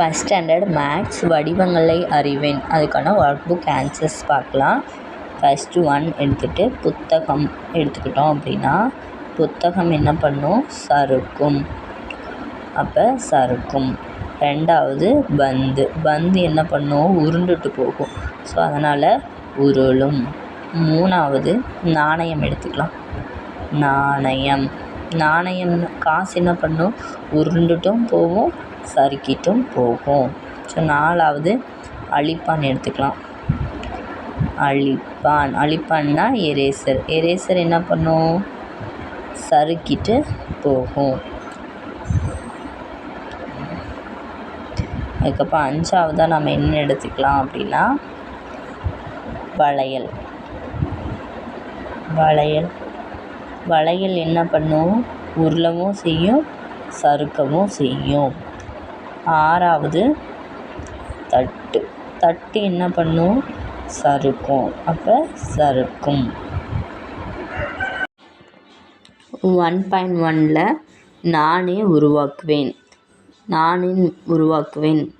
First standard maths வடிவங்களை அறிவேன். அதுக்கான ஒர்க் புக் ஆன்சர்ஸ் பார்க்கலாம். ஃபஸ்ட்டு ஒன் எடுத்துகிட்டு புத்தகம் எடுத்துக்கிட்டோம் அப்படின்னா புத்தகம் என்ன பண்ணும்? சறுக்கும். அப்போ சறுக்கும். ரெண்டாவது பந்து. பந்து என்ன பண்ணும்? உருண்டுட்டு போகும். ஸோ அதனால் உருளும். மூணாவது நாணயம் எடுத்துக்கலாம். நாணயம். நாணயம் காசு என்ன பண்ணும்? உருண்டுட்டும் போகும் சறுக்கிட்டும் போகும். ஸோ நாலாவது அழிப்பான் எடுத்துக்கலாம். அழிப்பான். அழிப்பான்னா எரேசர். எரேசர் என்ன பண்ணும்? சறுக்கிட்டு போகும். அதுக்கப்புறம் அஞ்சாவதாக நம்ம என்ன எடுத்துக்கலாம் அப்படின்னா வளையல். வளையல். வளையல் என்ன பண்ணும்? உருளவும் செய்யும் சறுக்கவும் செய்யும். ஆறாவது தட்டு. தட்டு என்ன பண்ணும்? சறுக்கும். அப்போ சறுக்கும். ஒன் பாயிண்ட் ஒனில் நானே உருவாக்குவேன். நானே உருவாக்குவேன்.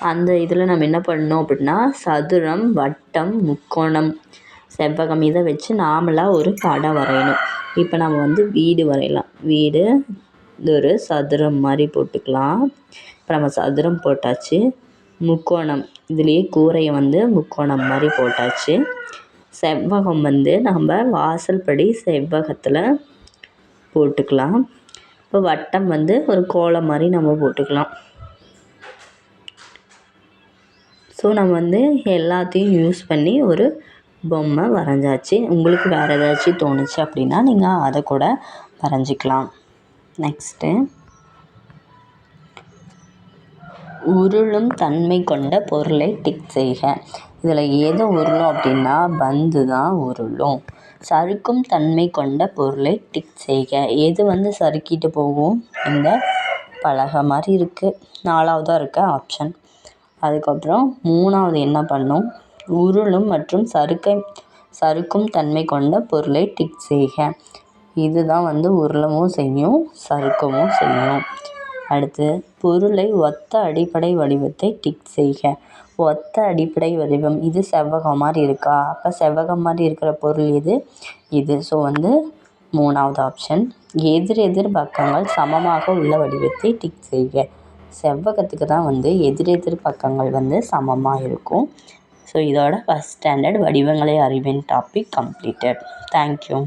அந்த இதில் நம்ம என்ன பண்ணணும் அப்படின்னா சதுரம் வட்டம் முக்கோணம். செவ்வகம் இதை வச்சு நாமளாக ஒரு படம் வரையணும். இப்போ நம்ம வந்து வீடு வரையலாம். வீடு இது ஒரு சதுரம் மாதிரி போட்டுக்கலாம். இப்போ நம்ம சதுரம் போட்டாச்சு. முக்கோணம். இதுலேயே கூரையை வந்து முக்கோணம் மாதிரி போட்டாச்சு. செவ்வகம் வந்து நம்ம வாசல்படி செவ்வகத்தில் போட்டுக்கலாம். இப்போ வட்டம் வந்து ஒரு கோலம் மாதிரி நம்ம போட்டுக்கலாம். ஸோ நம்ம வந்து எல்லாத்தையும் யூஸ் பண்ணி ஒரு பொம்மை வரைஞ்சாச்சு. உங்களுக்கு வேறு ஏதாச்சும் தோணுச்சு அப்படின்னா நீங்கள் அதை கூட வரைஞ்சிக்கலாம். நெக்ஸ்ட்டு உருளும் தன்மை கொண்ட பொருளை டிக் செய்க. இதில் எது உருளும் அப்படின்னா பந்து தான் உருளும். சறுக்கும் தன்மை கொண்ட பொருளை டிக் செய்க. எது வந்து சறுக்கிட்டு போகும்? இந்த பலகை மாதிரி இருக்குது நாலாவதாக இருக்க ஆப்ஷன் அதுக்கப்புறம் மூணாவது என்ன பண்ணும்? உருளும் மற்றும் சறுக்க சறுக்கும் தன்மை கொண்ட பொருளை டிக் செய்க. இதுதான் வந்து உருளவும் செய்யும் சறுக்கவும் செய்யும். அடுத்து பொருளை ஒத்த அடிப்படை வடிவத்தை டிக் செய்க. ஒத்த அடிப்படை வடிவம் இது செவ்வகம் மாதிரி இருக்கா? அப்போ செவ்வகம் மாதிரி இருக்கிற பொருள் எது? இது. ஸோ வந்து மூணாவது ஆப்ஷன் எதிர் எதிர் பக்கங்கள் சமமாக உள்ள வடிவத்தை டிக் செய்க. செவ்வகத்துக்கு தான் வந்து எதிரெதிர் பக்கங்கள் வந்து சமமாக இருக்கும். ஸோ இதோட ஃபஸ்ட் ஸ்டாண்டர்ட் வடிவங்களை அறிவேன் டாபிக் கம்ப்ளீட்டட் தேங்க்யூ